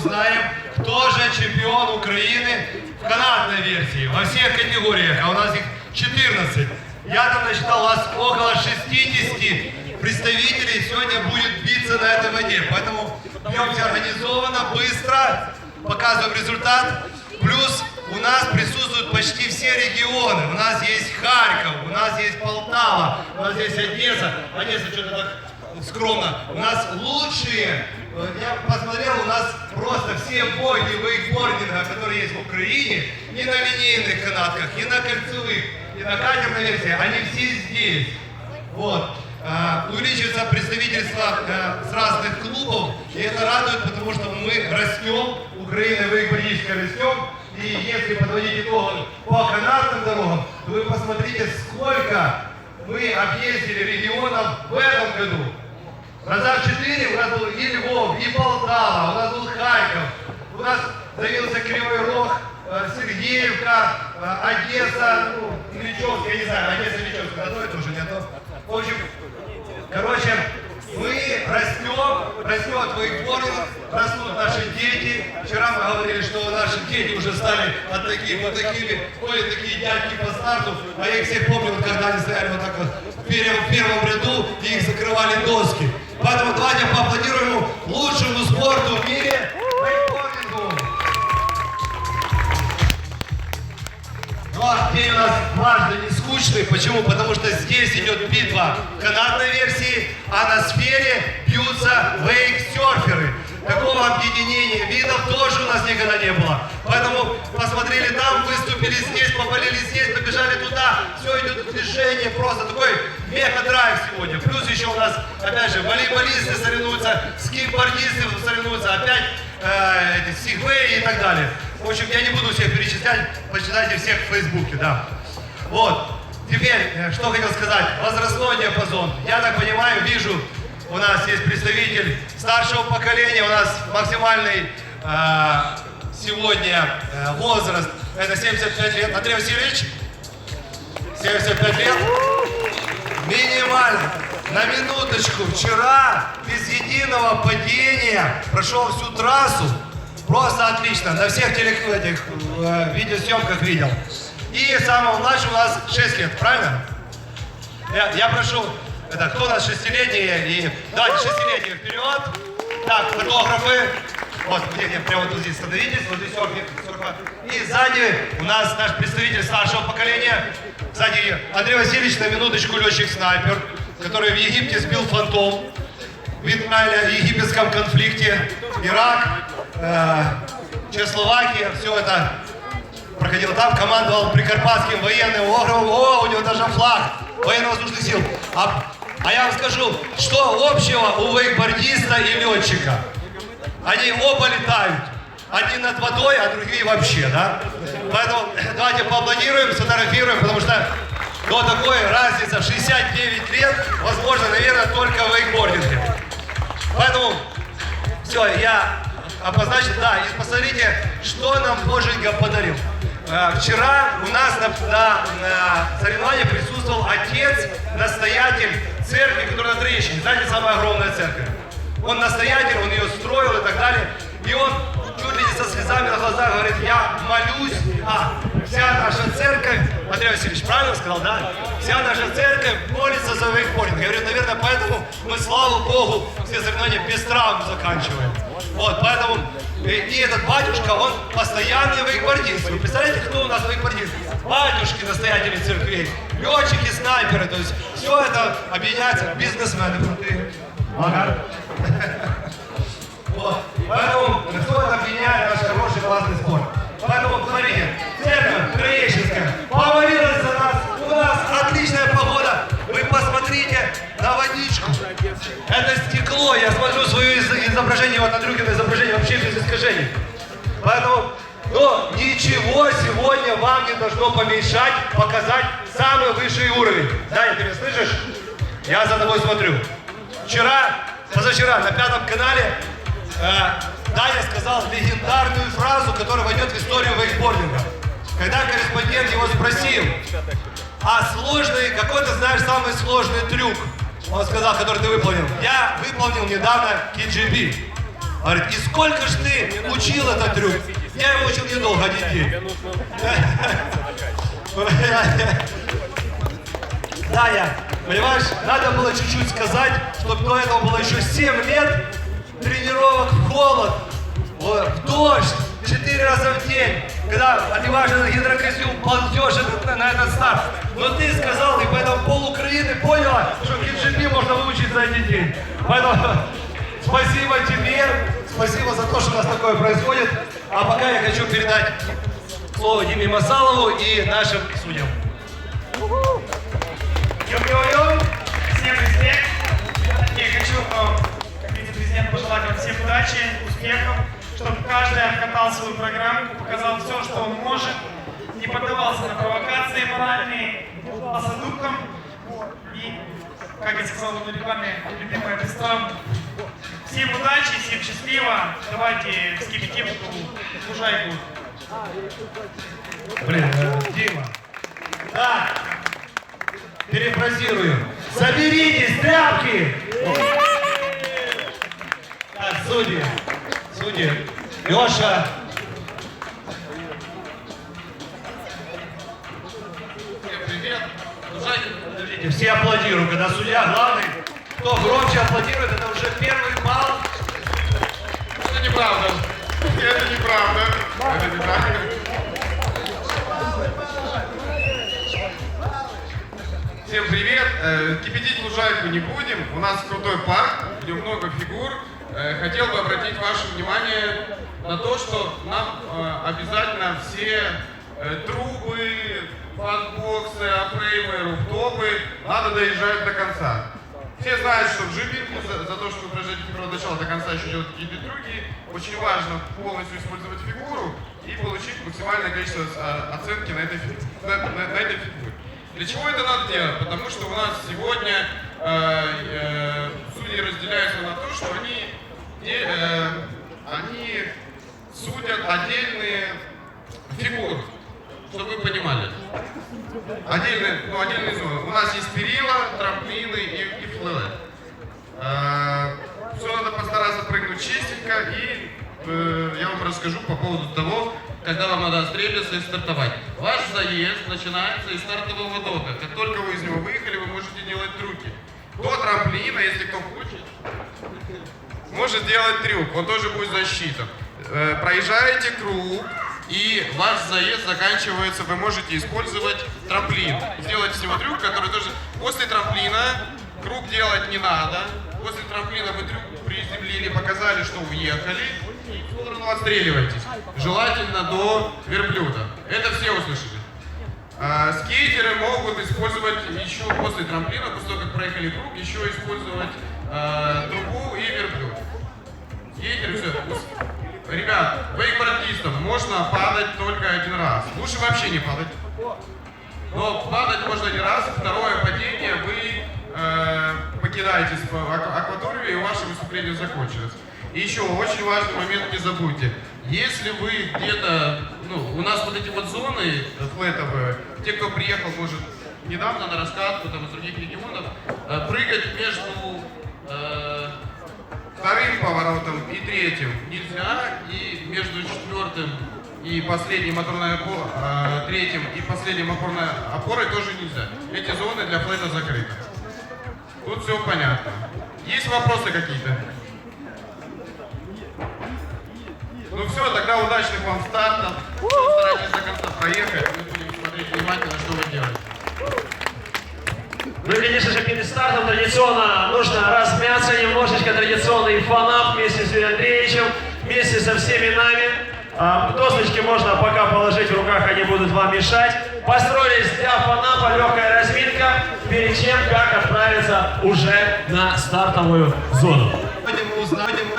узнаем, кто же чемпион Украины в канатной версии во всех категориях, а у нас их 14. Я там насчитал, у вас около 60 представителей сегодня будет биться на этой воде. Поэтому бьемся организованно, быстро, показываем результат. Плюс у нас присутствуют почти все регионы. У нас есть Харьков, у нас есть Полтава, у нас есть Одесса. Одесса что-то так скромно. У нас лучшие, э, я посмотрел, у нас просто все боги вейкбординга, которые есть в Украине, и на линейных канатках, и на кольцевых, и на катерной версии, они все здесь. Вот. А, Увеличивается представительство э, с разных клубов, и это радует, потому что мы растем, Украина вейкбордическая растем, и если подводить итоги по канатным дорогам, то вы посмотрите, сколько мы объездили регионов в этом году. Раза в четыре у нас был и Львов, и Полтава, у нас был Харьков, у нас появился Кривой Рог, э, Сергеевка, э, Одесса, ну, Ильичевск, я не знаю, Одесса, Ильичевск, одно и то же, не то. В общем, короче, мы растем, растет вейкбординг, растут наши дети. Вчера мы говорили, что наши дети уже стали вот такими, вот такими, ой, такие дядьки по старту. А я их всех помню, вот когда они стояли вот так вот в первом ряду, и их закрывали доски. Поэтому давайте поаплодируем ему лучшему спорту в мире вейкбордингу. Ну а день у нас дважды не скучный. Почему? Потому что здесь идет битва канатной версии, а на сфере бьются вейк-серферы. Такого объединения видов тоже у нас никогда не было. Поэтому посмотрели там, выступили здесь, поболели здесь, побежали туда. Все идет движение, просто такой мега-драйв сегодня. Плюс еще у нас, опять же, волейболисты соревнуются, скейтбордисты соревнуются, опять э, эти сигвеи и так далее. В общем, я не буду всех перечислять, почитайте всех в Фейсбуке, да. Вот. Теперь, э, что хотел сказать. Возрастной диапазон. Я так понимаю, вижу, у нас есть представитель старшего поколения, у нас максимальный э, сегодня э, возраст, это 75 лет. Андрей Васильевич, 75 лет. Минимально. На минуточку. Вчера без единого падения прошел всю трассу. Просто отлично. На всех телек... этих, э, видеосъемках видел. И самого младшего у нас 6 лет, правильно? Я, я прошу, это, кто у нас шестилетние? И, давайте шестилетние вперед. Так, фотографы. Вот, где, где, прямо вот здесь становитесь, вот здесь 40, 40. И сзади у нас наш представитель старшего поколения. Сзади Андрей Васильевич, на минуточку летчик-снайпер, который в Египте сбил фантом в Израиле, египетском конфликте, Ирак, э, Чехословакия, все это проходило там, командовал Прикарпатским военным округом, о, у него даже флаг военно-воздушных сил. А, а я вам скажу, что общего у вейкбордиста и летчика? Они оба летают. Одни над водой, а другие вообще, да? Поэтому давайте поаплодируем, сфотографируем, потому что до такой разница в 69 лет, возможно, наверное, только в вейкбординге. Поэтому все, я обозначил, да, и посмотрите, что нам Боженька подарил. Э, Вчера у нас на, на, на соревновании присутствовал отец, настоятель церкви, которая на Троещине. Знаете, самая огромная церковь. Он настоятель, он ее строил и так далее. И он чуть ли не со слезами на глазах говорит, я молюсь, а вся наша церковь, Андрей Васильевич правильно сказал, да? Вся наша церковь молится за вейкбординг. Я говорю, наверное, поэтому мы, слава Богу, все соревнования без травм заканчиваем. Вот, поэтому и, и этот батюшка, он постоянный вейкбордист. Вы представляете, кто у нас вейкбордист? Батюшки, настоятели церквей, летчики, снайперы. То есть все это объединяется, бизнесмены. Ага. Поэтому все это объединяет наш хороший, классный спорт. Поэтому, смотрите, церковь Троещинская помолилась за нас. У нас отличная погода. Вы посмотрите на водичку. Это стекло. Я смотрю свое из- изображение, вот Андрюхина изображение вообще без искажений. Поэтому, но ничего сегодня вам не должно помешать показать самый высший уровень. Даня, ты меня слышишь? Я за тобой смотрю. Вчера, позавчера на пятом канале э, Даня сказал легендарную фразу, которая войдет в историю вейкбординга. Когда корреспондент его спросил, а сложный, какой ты знаешь самый сложный трюк? Он сказал, который ты выполнил. Я выполнил недавно KGB. Говорит, и сколько ж ты учил этот трюк? Я его учил недолго, один день. Да, я, понимаешь, надо было чуть-чуть сказать, чтобы до этого было еще 7 лет тренировок в холод, в дождь, 4 раза в день, когда одеваешь этот гидрокостюм, ползешь на, этот старт. Но ты сказал, и поэтому пол Украины поняла, что KGP можно выучить за один день. Поэтому спасибо тебе, спасибо за то, что у нас такое происходит. А пока я хочу передать слово Диме Масалову и нашим судьям. Йо-йо-йо! Всем респект! Я хочу, э, как вице-президент, пожелать вам всем удачи, успехов, чтобы каждый откатал свою программу, показал все, что он может, не поддавался на провокации моральные, по задумкам. И, как я сказал на рекламе, любимая пестрам. Всем удачи, всем счастливо. Давайте вскипятим эту лужайку. Блин, э, Дима. Перефразирую. Соберитесь, тряпки! Так, судьи, судьи. Леша. Подождите, все аплодируют, когда судья главный. Кто громче аплодирует, это уже первый балл. Это неправда. Это неправда. Это неправда. Всем привет. Э, Кипятить лужайку не будем. У нас крутой парк, где много фигур. Э, Хотел бы обратить ваше внимание на то, что нам э, обязательно все трубы, фанбоксы, апреймы, руфтопы надо доезжать до конца. Все знают, что в джипинге за, за то, что вы фигуру от начала до конца еще делать какие-то трюки, очень важно полностью использовать фигуру и получить максимальное количество оценки на этой, на, на- на этой фигуре. Для чего это надо делать? Потому что у нас сегодня э, э, судьи разделяются на то, что они, э, они судят отдельные фигуры, чтобы вы понимали. Отдельные, ну, отдельные зоны. У нас есть перила, трамплины и, и флэт. все надо постараться прыгнуть чистенько и э, я вам расскажу по поводу того, когда вам надо отстрелиться и стартовать. Ваш заезд начинается из стартового дока. Как только вы из него выехали, вы можете делать трюки. До трамплина, если кто хочет, может делать трюк, он тоже будет засчитан. Э, Проезжаете круг, и ваш заезд заканчивается, вы можете использовать трамплин. Сделать с него трюк, который тоже... После трамплина круг делать не надо. После трамплина вы трюк приземлили, показали, что уехали, сторону отстреливаетесь. Желательно до верблюда. Это все услышали. А, скейтеры могут использовать еще после трамплина, после того, как проехали круг, еще использовать а, трубу и верблюд. Скейтеры, все. Ребят, вейкбордистам можно падать только один раз. Лучше вообще не падать. Но падать можно один раз. Второе падение вы э, покидаете акваторию, и ваше выступление закончилось. И еще очень важный момент, не забудьте. Если вы где-то, ну, у нас вот эти вот зоны флетовые, те, кто приехал, может, недавно на раскатку, там, из других регионов, э, прыгать между э, вторым поворотом и третьим нельзя, и между четвертым и последней моторной опо- э, третьим и последним опорной опорой тоже нельзя. Эти зоны для флета закрыты. Тут все понятно. Есть вопросы какие-то? Ну все, тогда удачных вам стартов. Старайтесь до конца проехать. Мы будем смотреть внимательно, что вы делаете. Ну и, конечно же, перед стартом традиционно нужно размяться немножечко традиционный фанап вместе с Юрием Андреевичем, вместе со всеми нами. А, Досочки можно пока положить в руках, они будут вам мешать. Построились для фанапа, легкая разминка, перед чем как отправиться уже на стартовую зону. Сегодня мы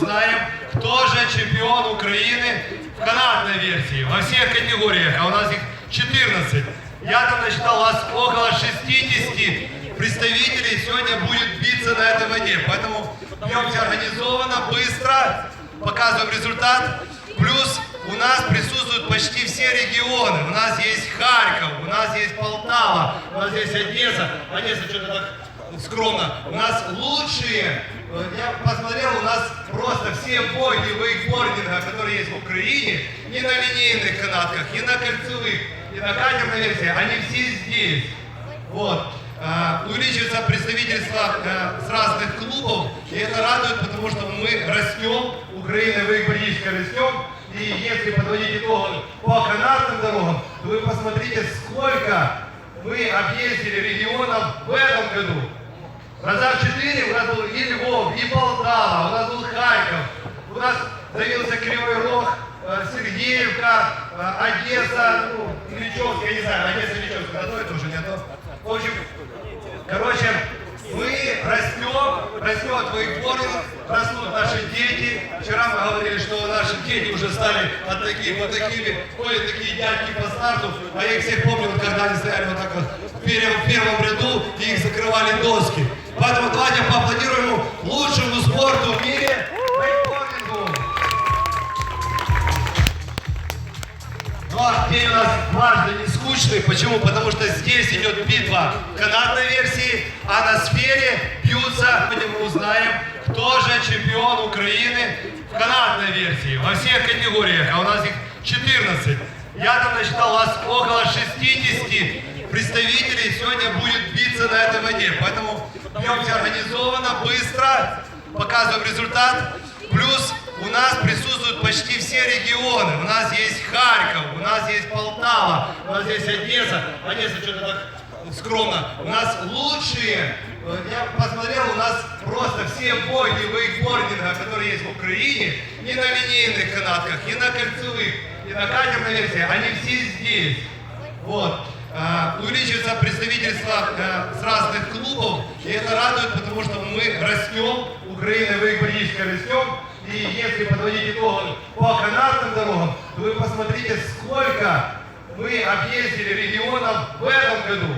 узнаем, кто же чемпион Украины в канатной версии во всех категориях, а у нас их 14. Я там насчитал у вас около 60 представителей сегодня будет биться на этой воде. Поэтому бьемся организованно, быстро, показываем результат. Плюс у нас присутствуют почти все регионы. У нас есть Харьков, у нас есть Полтава, у нас есть Одесса. Одесса что-то так скромно. У нас лучшие я посмотрел, у нас просто все боги вейкбординга, которые есть в Украине, и на линейных канатках, и на кольцевых, и на катерной версии, они все здесь. Вот. А, Увеличивается представительство э, с разных клубов, и это радует, потому что мы растем, Украина вейкбордическая растем, и если подводить итоги по канатным дорогам, то вы посмотрите, сколько мы объездили регионов в этом году. Раза в четыре у нас был и Львов, и Полтава, у нас был Харьков, у нас появился Кривой Рог, э, Сергеевка, э, Одесса, ну, Ильичевск, я не знаю, Одесса, Ильичевск, одно и то же, нет? В общем, короче, мы растем, растет вейкбординг, растут наши дети. Вчера мы говорили, что наши дети уже стали от таких вот такими, ходят такие дядьки по старту, а я их всех помню, вот когда они стояли вот так вот в первом ряду, и их закрывали доски. Поэтому давайте поаплодируем ему лучшему спорту в мире. Ну а день у нас важный, не скучный. Почему? Потому что здесь идет битва канатной версии, а на сфере бьются. Сегодня мы узнаем, кто же чемпион Украины в канатной версии во всех категориях, а у нас их 14. Я там насчитал, у нас около 60 представителей сегодня будет биться на этой воде. Поэтому бьемся организованно, быстро, показываем результат. Плюс у нас присутствуют почти все регионы. У нас есть Харьков, у нас есть Полтава, у нас есть Одесса. Одесса что-то так скромно. У нас лучшие, э, я посмотрел, у нас просто все боги вейкбординга, которые есть в Украине, и на линейных канатках, и на кольцевых, и на катерной версии, они все здесь. Вот. А, Увеличивается представительство э, с разных клубов, и это радует, потому что мы растем, Украина вейкбордическая растем, и если подводить итоги по канатным дорогам, то вы посмотрите, сколько мы объездили регионов в этом году.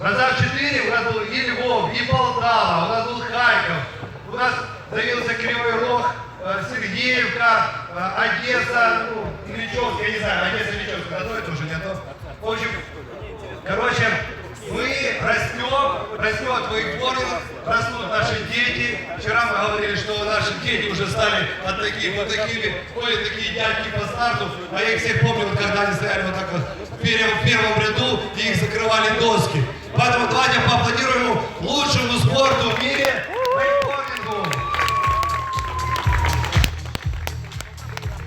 Раза в четыре у нас был и Львов, и Полтава, у нас был Харьков, у нас появился Кривой Рог, э, Сергеевка, э, Одесса, ну, Ильичевск, я не знаю, Одесса, Ильичевск, одно и то же, нет? В общем, короче, мы растем, растет вейкбординг, растут наши дети. Вчера мы говорили, что наши дети уже стали от таких вот такими, ходят такие дядьки по старту, а я их всех помню, вот когда они стояли вот так вот в первом, в первом ряду, и их закрывали доски. Поэтому давайте поаплодируем ему лучшему спорту в мире вейкбордингу.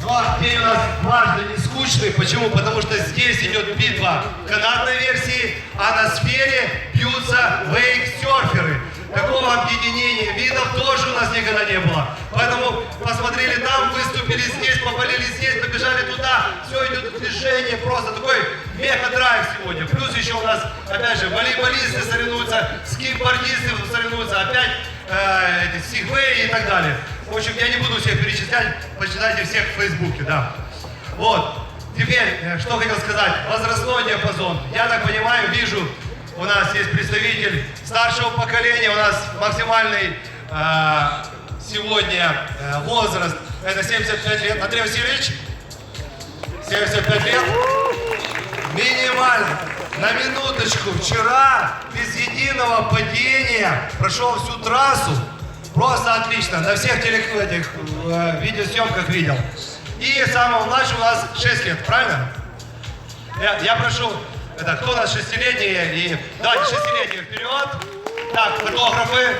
Ну а день у нас важный, не скучный. Почему? Потому что здесь идет битва канатной версии, а на сфере бьются вейк-серферы. Такого объединения видов тоже у нас никогда не было. Поэтому посмотрели там, выступили здесь, поболели здесь, побежали туда. Все идет движение, просто такой мега-драйв сегодня. Плюс еще у нас, опять же, волейболисты соревнуются, скейтбордисты соревнуются, опять э, эти сигвеи и так далее. В общем, я не буду всех перечислять, почитайте всех в Фейсбуке, да. Вот. Теперь, э, что хотел сказать. Возрастной диапазон. Я так понимаю, вижу, у нас есть представитель старшего поколения, у нас максимальный э, сегодня э, возраст, это 75 лет. Андрей Васильевич, 75 лет. Минимально. На минуточку. Вчера без единого падения прошел всю трассу. Просто отлично. На всех телек... этих, э, видеосъемках видел. И самого младшего у нас 6 лет, правильно? Я, я прошу, это, кто у нас шестилетние? И, давайте шестилетние вперед. Так, фотографы.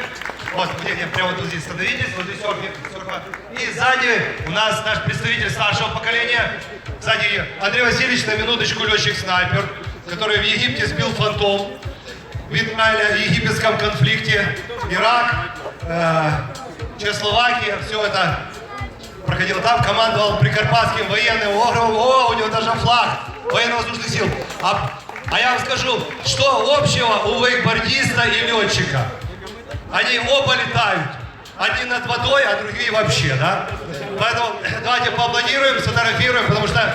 Вот, где, где, прямо вот здесь становитесь, вот здесь 40, 40. И сзади у нас наш представитель старшего поколения. Сзади Андрей Васильевич, на минуточку летчик-снайпер, который в Египте сбил фантом в Израиле, египетском конфликте, Ирак, э, Чехословакия, все это проходил там, командовал Прикарпатским военным округом, о, у него даже флаг военно-воздушных сил. А, а я вам скажу, что общего у вейкбордиста и летчика? Они оба летают. Одни над водой, а другие вообще, да? Поэтому давайте поаплодируем, сфотографируем, потому что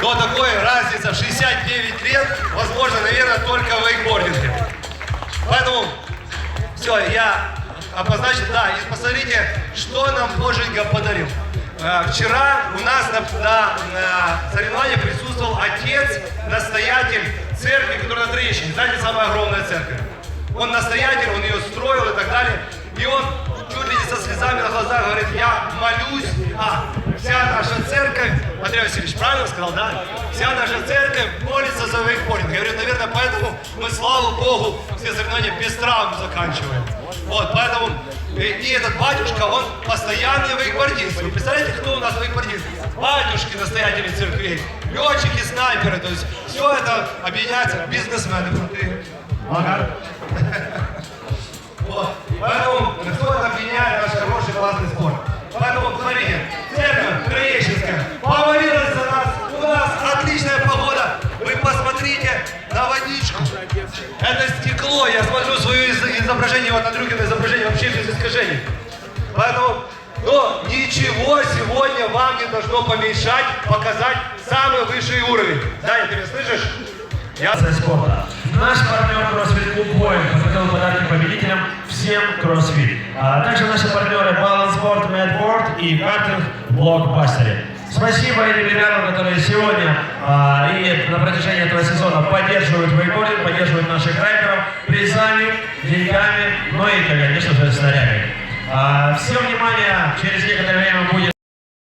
до такой разница в 69 лет, возможно, наверное, только в вейкбординге. Поэтому все, я обозначил, да, и посмотрите, что нам Боженька подарил. Э, Вчера у нас на, на- на соревновании присутствовал отец, настоятель церкви, которая на Троещине. Знаете, самая огромная церковь. Он настоятель, он ее строил и так далее. И он чуть ли не со слезами на глазах говорит, я молюсь, а, вся наша церковь, Андрей Васильевич, правильно сказал, да? Вся наша церковь молится за вейкбординг. Я говорю, наверное, поэтому мы, слава Богу, все соревнования без травм заканчиваем. Вот, поэтому и, и этот батюшка, он постоянный вейкбордист. Вы представляете, кто у нас вейкбордист? Батюшки, настоятели церквей, летчики, снайперы, то есть все это объединяется, бизнесмены крутые. Ага. Вот. Поэтому это объединяет наш хороший классный спорт. Поэтому, смотрите, церковь Троещинская помолилась за нас. У нас отличная погода. Вы посмотрите на водичку. Это стекло. Я смотрю свое из- изображение, вот Андрюхина изображение вообще без искажений. Поэтому, но ничего сегодня вам не должно помешать показать самый высший уровень. Даня, ты меня слышишь? Я спорта. Наш партнер CrossFit Боинг подготовил подарки победителям всем CrossFit. А также наши партнеры Balance Sport, Madboard и Картинг Блокбастере. Спасибо этим ребятам, которые сегодня а, и на протяжении этого сезона поддерживают вейкбординг, поддерживают наших райдеров призами, деньгами, ну и, конечно же, снарядами. А, все внимание, через некоторое время будет